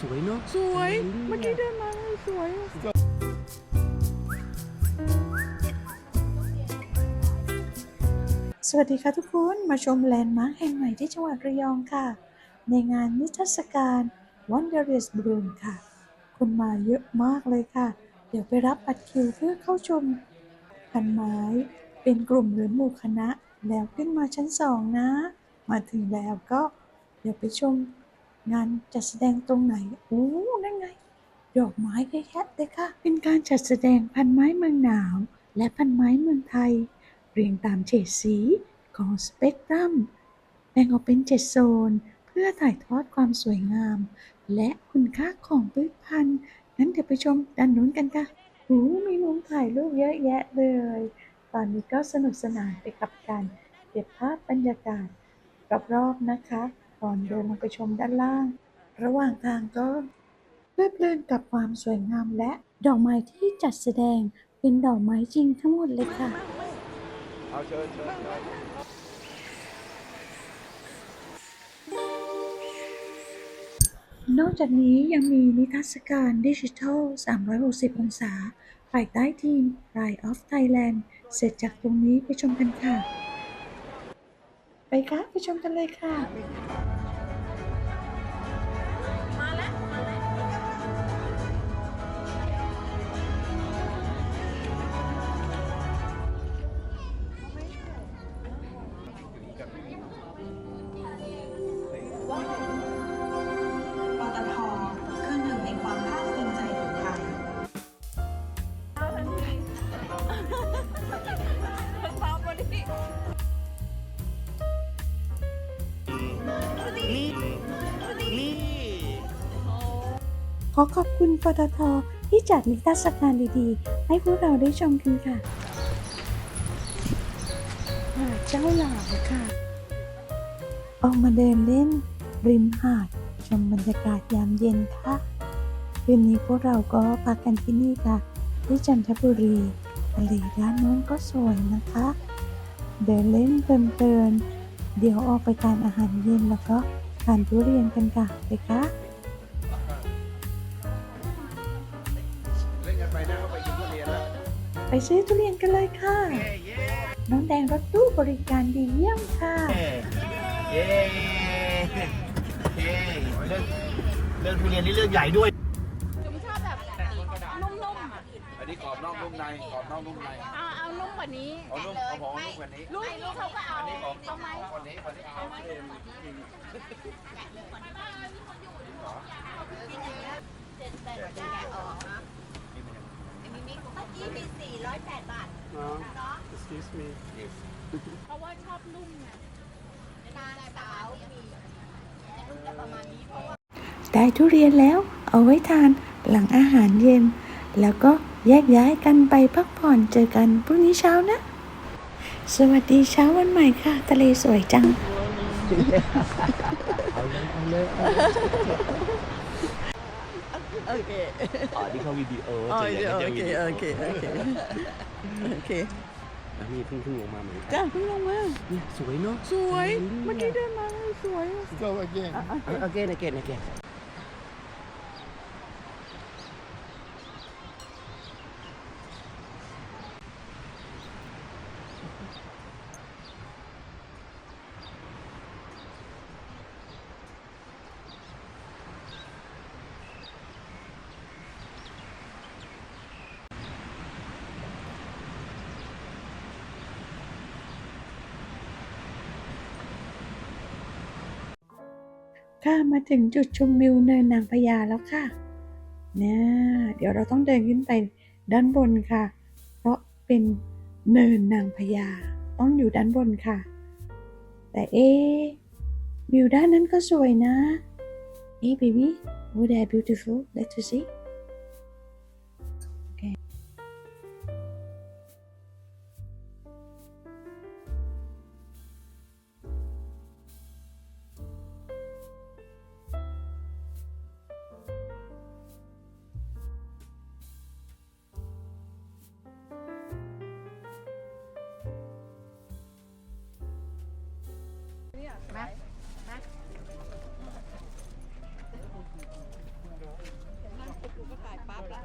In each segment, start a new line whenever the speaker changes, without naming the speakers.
สวยเนาะ
สวยเมื่อกี้เดินมาสวย
สวัสดีค่ะทุกคนมาชมแลนด์มาร์คแห่งใหม่ที่จังหวัดระยองค่ะ ในงานนิทรรศการ Wondrous Bloom ค่ะ คนมาเยอะมากเลยค่ะ เดี๋ยวไปรับบัตรคิวเพื่อเข้าชมพันไม้ เป็นกลุ่มหรือหมู่คณะ แล้วขึ้นมาชั้นสองนะ มาถึงแล้วก็ เดี๋ยวไปชม งานจัดแสดงตรงไหน โอ้ นั่นไง ดอกไม้เยอะแยะเลยค่ะ เป็นการจัดแสดงพันไม้เมืองหนาว และพันไม้เมืองไทย เรียงตามเฉดสีของสเปกตรัม แบ่งออกเป็นเจ็ดโซน เพื่อถ่ายทอดความสวยงาม และคุณค่าของพืชพันธุ์งั้นเดี๋ยวไปชมด้านนู้นกันค่ะโอ้มีมุมถ่ายรูปเยอะแยะเลย ตอนนี้ก็สนุกสนานไปกับการเก็บภาพบรรยากาศรอบๆนะคะ ก่อนเดินลงไปชมด้านล่าง ระหว่างทางก็เพลิดเพลินกับความสวยงามและดอกไม้ที่จัดแสดงเป็นดอกไม้จริงทั้งหมดเลยค่ะ
เอาเชิญเชิญ
นอกจากนี้ยังมีนิทรรศการดิจิทัล 360 องศา ภายใต้ทีม Pride of Thailand เสร็จจากตรงนี้ไปชมกันค่ะ ไปค่ะ ไปชมกันเลยค่ะ
อขอ
บคุณปตทที่จัดนิทรรศการดีๆ ให้พวกเราได้ชมกันค่ะหาดเจ้าหลาค่ะ ออกมาเดินเล่น ริมหาดชมบรรยากาศยามเย็นค่ะคืนนี้พวกเราก็พักกันที่นี่ค่ะ ที่จันทบุรีทะเลด้านโน้นก็สวยนะคะ เดินเล่นเพลินๆเดี๋ยวออกไปทานอาหารเย็นแล้วก็ทานทุเรียนกันค่ะไปค่ะ
เล่นกันไปนะเขาไปกินทุเรียนแล้ว
ไปซื้อทุเรียนกันเลยค่ะ น้องแดงรถตู้บริการดีเยี่ยมค่ะ
เย้เย้เรื่องเรื่องทุเรียนนี่เรื่องใหญ่ด้วย
จุ๋มชอบแบบนุ่มๆอะ
อันนี้กรอบนอกนุ่มในกรอบนอกนุ่มใน
เอาเอานุ่มกว่านี้
เอานุ่มเอาของนุ่มกว่านี้
ลูกลูกเขาก็เอา
อันนี้ของ
เอาไหม
คนนี้คนนี้เอาเอ็มจริง
เพราะว่าชอบนุ่มไง
ได้ทุเรียนแล้วเอาไว้ทานหลังอาหารเย็น แล้วก็แยกย้ายกันไปพักผ่อนเจอกันพรุ่งนี้เช้านะ สวัสดีเช้าวันใหม่ค่ะ ทะเลสวยจัง
โอเค
อ๋อนี่เขาวิดี โอ
โอ
ส่วนใหญ่
เค
ก็จะ
โอ
วิ
เค
ดีโอ
โอเคโอเคโอเค
แล้วนี่เพิ่งเพิ่งลงมาเหมือนกัน
จ้าเพิ่งลงมา
นี่สวยเนาะ
สวยเมื่อกี้เดินมาสวย
Go again again again again
ค่ะมาถึงจุดชมวิวเนินนางพญาแล้วค่ะเนี่ยเดี๋ยวเราต้องเดินขึ้นไปด้านบนค่ะ เพราะเป็นเนินนางพญาต้องอยู่ด้านบนค่ะ แต่เอ๊วิวด้านนั้นก็สวยนะ เอ๊ะ baby oh they are beautiful let's see มามนั่งกูก็
ถ่ายปั๊บละ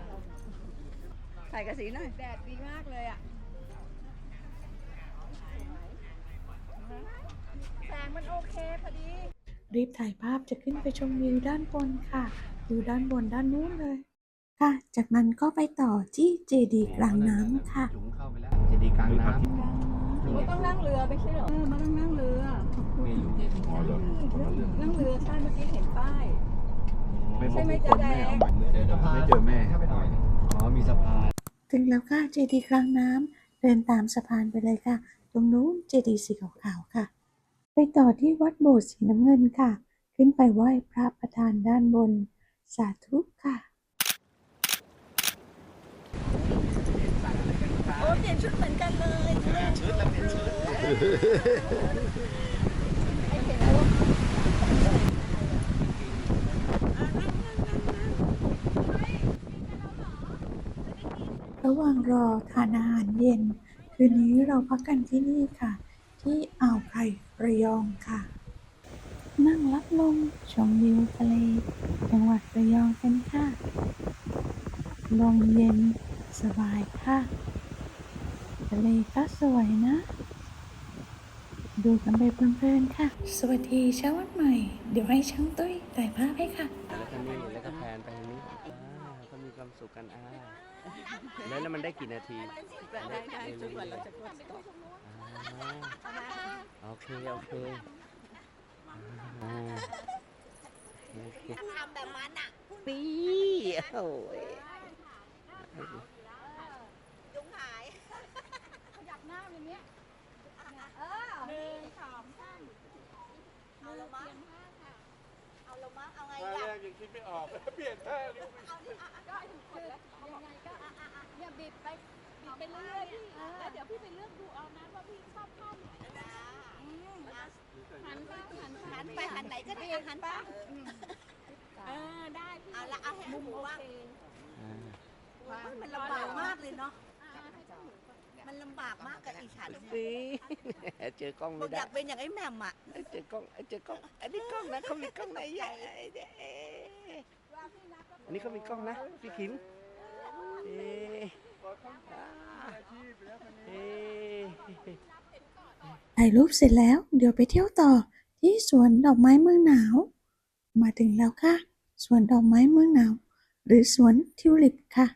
ถ่ายกระสีหน่อย
แดดดีมากเลยอะแสงมันโอเคพอดี
รีบถ่ายภาพจะขึ้นไปชมวิวด้านบนค่ะอยู่ด้านบนด้านนู้นเลย ค่ะ จากนั้นก็ไปต่อที่เจดีย์กลางน้ำค่ะ
เเจดีย์กลางน้ำ
มันต้องนั่งเรือไม่ใช่เหรอ
เออมาต้องนั่งเรือ
ไม่รู้อ๋อเหรอคนละเรื่อง
นั่งเรือใช่เมื่อกี้เห็นป้าย
ไม่
ใช่ไหม
พบ
จ๊ะแดง
ไม่เจอแม่อ๋อมีสะพาน
ถึงแล้วค่ะเจดีย์กลางน้ำเดินตามสะพานไปเลยค่ะ ตรงนู้นเจดีย์สีขาวๆค่ะ ไปต่อที่วัดโบสถ์สีน้ำเงินค่ะ ขึ้นไปไหว้พระประธานด้านบน สาธุค่ะ
โอ้ เปลี่ยนชุดเหมือนกันเลย
ชุดแล้วเป็นชุด
ระหว่างรอทานอาหารเย็น คืนนี้เราพักกันที่นี่ค่ะ ที่อ่าวไข่ระยองค่ะ นั่งรับลมชมวิวทะเล จังหวัดระยองกันค่ะลมเย็นสบายค่ะ ทะเลก็สวยนะ ดูกันไปเพลินๆค่ะ สวัสดีเช้าวันใหม่ เดี๋ยวให้ช่างตุ้ยถ่ายภาพให้ค่ะ
แล้วก็นี่แล้วก็แพนไปทางนี้อ่าก็มีความสุขกันอ่าแล้วแล้วมันได้กี่นาที
ได้ได้จนกว่าเราจะกด stop
อ่าโอเค โอเคอ่าโอเค
ทำแบบมันอะ
นี่โอ้ย
ยุงหาย
ขยับหน้าอย่างเงี้ย เออหนึ่งสองสาม
เอาละมั้งเอาละมั้งเอาไง
ท่า
ล่ะ
แรกยังคิดไม่ออก เปลี่ยนท่าเร็ว
ก็ถึงกดแล้วยังไงก็อะอะอะอย่าบิดไปบิดไปเรื่อยพี่แล้วเดี๋ยวพี่ไปเลือกดูเอานะว่าพี่ชอบท่าไหนอืมหันไปหันไป
หันไปหันไหนก็ได้หันไป
เออได้พี่
เอาละเอาให้หมูว่าง
อ่า
มันลำบากมากเลยเนาะ มันลำบากมากกับอีฉัน
สิเจอกล้อง
บอ
ไม่
กอ
ได้
ยากเป็นอย่างไอ้แหม่มอะ
เจอกล้องเจอกล้องอันนี้กล้องนะเขามีกล้องไหนใหญ่อันนี้เขามีกล้องนะพี่ขิมเอ๊ะอ่าเอ๊ะ
ถ่ายรูปเสร็จแล้วเดี๋ยวไปเที่ยวต่อที่สวนดอกไม้เมืองหนาว มาถึงแล้วค่ะสวนดอกไม้เมืองหนาว หรือสวนทิวลิปค่ะ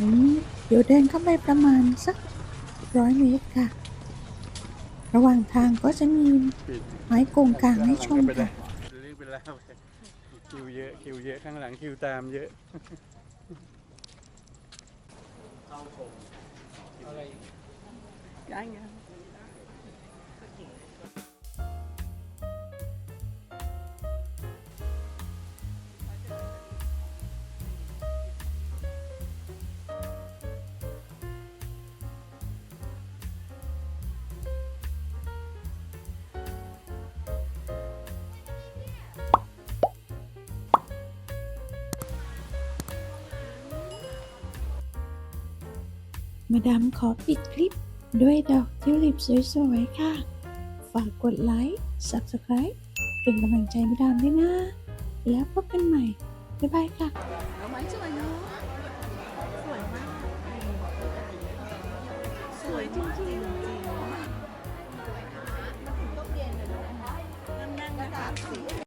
นี่เดี๋ยวเดินเข้าไปประมาณสักร้อยเมตรค่ะ ระหว่างทางก็จะมีไม้โกงกลางให้ชมค่ะ
เรียกเป็นแล้วคิวเยอะคิวเยอะข้างหลังคิวตามเยอะ
ยังยัง
มาดามขอปิดคลิปด้วยดอกทิวลิปสวยๆค่ะ ฝากกดไลค์ Subscribe เป็นกำลังใจมาดามด้วยนะ แล้วพบกันใหม่ บ๊ายบายค่ะ
เอาไม้สวยเนาะสวยมาก สวยจริงๆ